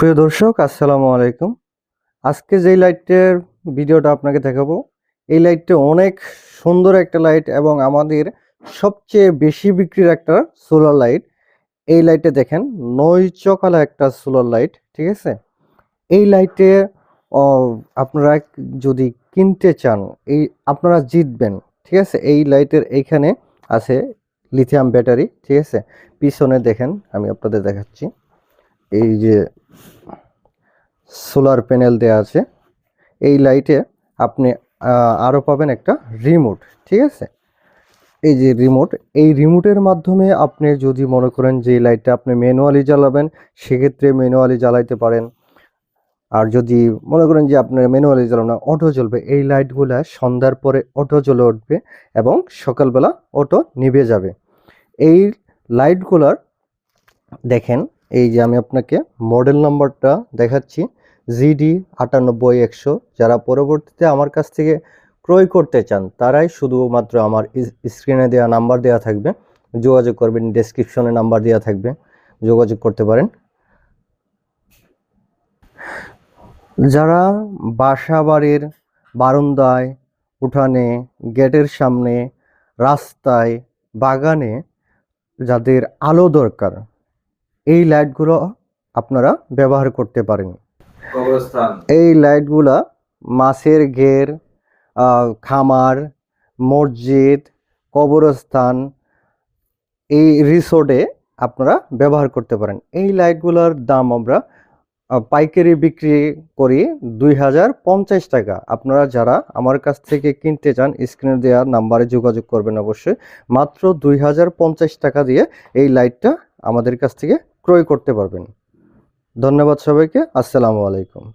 প্রিয় দর্শক, আসসালামু আলাইকুম। আজকে যেই লাইটের ভিডিওটা আপনাকে দেখাবো, এই লাইটটা অনেক সুন্দর একটা লাইট এবং আমাদের সবচেয়ে বেশি বিক্রির একটা সোলার লাইট। এই লাইটে দেখেন নয় চকালা একটা সোলার লাইট, ঠিক আছে? এই লাইটে আপনারা যদি কিনতে চান, এই আপনারা জিতবেন, ঠিক আছে? এই লাইটের এইখানে আছে লিথিয়াম ব্যাটারি, ঠিক আছে? পিছনে দেখেন, আমি আপনাদের দেখাচ্ছি। এই যে সোলার প্যানেল দেওয়া আছে, এই লাইটে আপনি আরও পাবেন একটা রিমোট, ঠিক আছে? এই যে রিমোট, এই রিমোটের মাধ্যমে আপনি যদি মনে করেন যে লাইটটা আপনি ম্যানুয়ালি জ্বালাবেন, সেক্ষেত্রে ম্যানুয়ালি জ্বালাইতে পারেন। আর যদি মনে করেন যে আপনার ম্যানুয়ালি জ্বালানো অটো জ্বলবে, এই লাইটগুলো সন্ধ্যার পরে অটো জ্বলে উঠবে এবং সকালবেলা অটো নিভে যাবে। এই লাইটগুলার, দেখেন এই যে আমি আপনাকে মডেল নাম্বারটা দেখাচ্ছি জিডি আটানব্বই একশো। যারা পরবর্তীতে আমার কাছ থেকে ক্রয় করতে চান, তারাই শুধুমাত্র আমার স্ক্রিনে দেওয়া নাম্বার দেওয়া থাকবে। যোগাযোগ করবেন ডেসক্রিপশনে নাম্বার দেওয়া থাকবে। যোগাযোগ করতে পারেন। যারা বাসা বাড়ির বারান্দায়, উঠানে, গেটের সামনে, রাস্তায়, বাগানে যাদের আলো দরকার এই লাইটগুলো আপনারা ব্যবহার করতে পারেন। এই লাইটগুলা মাছের ঘের খামার মসজিদ কবরস্থান এই রিসোর্টে আপনারা ব্যবহার করতে পারেন। এই লাইটগুলোর দাম আমরা পাইকারি বিক্রি করি দুই হাজার পঞ্চাশ টাকা। আপনারা যারা আমার কাছ থেকে কিনতে চান স্ক্রিনে দেওয়া নাম্বারে যোগাযোগ করবেন অবশ্যই। মাত্র দুই হাজার পঞ্চাশ টাকা দিয়ে এই লাইটটা আমাদের কাছ থেকে ক্রয় করতে পারবেন। ধন্যবাদ সবাইকে। আসসালামু আলাইকুম।